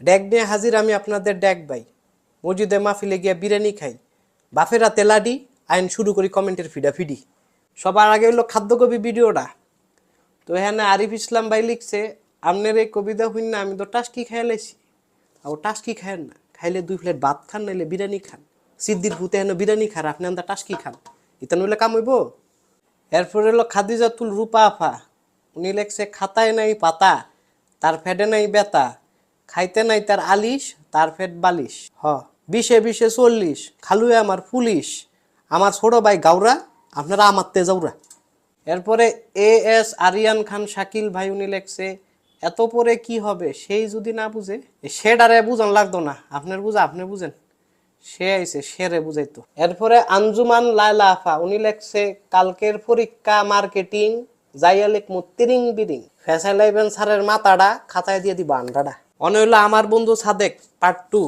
Dag নিয়ে হাজির আমি আপনাদের ড্যাগ ভাই। মসজিদে মাহফিলে গিয়ে বিরিয়ানি খাই। বাফেরা তেলাডি আইন শুরু করি কমেন্টের ফিডা ফিডি সবার আগে হলো খাদ্যকবি ভিডিওটা। তো এখানে আরিফ ইসলাম ভাই লিখছে আপনার এই কবিতা হইন না, আমি তো টাস্কি খাই লাইছি। আর টাস্কি খায়েন না, খাইলে দুই প্লেট ভাত খান, নাইলে বিরিয়ানি খান। সিদ্দির ভূতে হেন বিরিয়ানি খান আপনি আন্দা টাস্কি খান। ইতা নইলে কাম হইব? এরপরে হলো খাদিজাতুল রূপা আফা উনি লেখছে, খাতায় নাই পাতা, তার ফেডে নাই বেতা খাইতে নাই তার আলিশ, তার ফেট বালিশ। হ বিশে বিশে চল্লিশ, খালুয়ে আমার পুলিশ। আমার ছোট ভাই গাউরা আপনারা আমার তেজাউরা এরপরে এ এস আরিয়ান খান শাকিল ভাই উনি লেখছে, এত পরে কি হবে? সেই যদি না বুঝে? সেডারে বুঝান লাগতো না। আপনার বুঝা, আপনি বুঝেন। সে আইছে সেরে বুঝাইতো। এরপরে আঞ্জুমান লায়লা আফা, উনি লেখছে, কালকের পরীক্ষা, মার্কেটিং, যাইয়া লেখ তিরিং বিরিং। ফ্যাসাইলাইবেন স্যারের মাথাটা খাতায় দিয়ে দিবা আন্ডাটা। অনে হলো আমার বন্ধু সাদেক পার্ট টু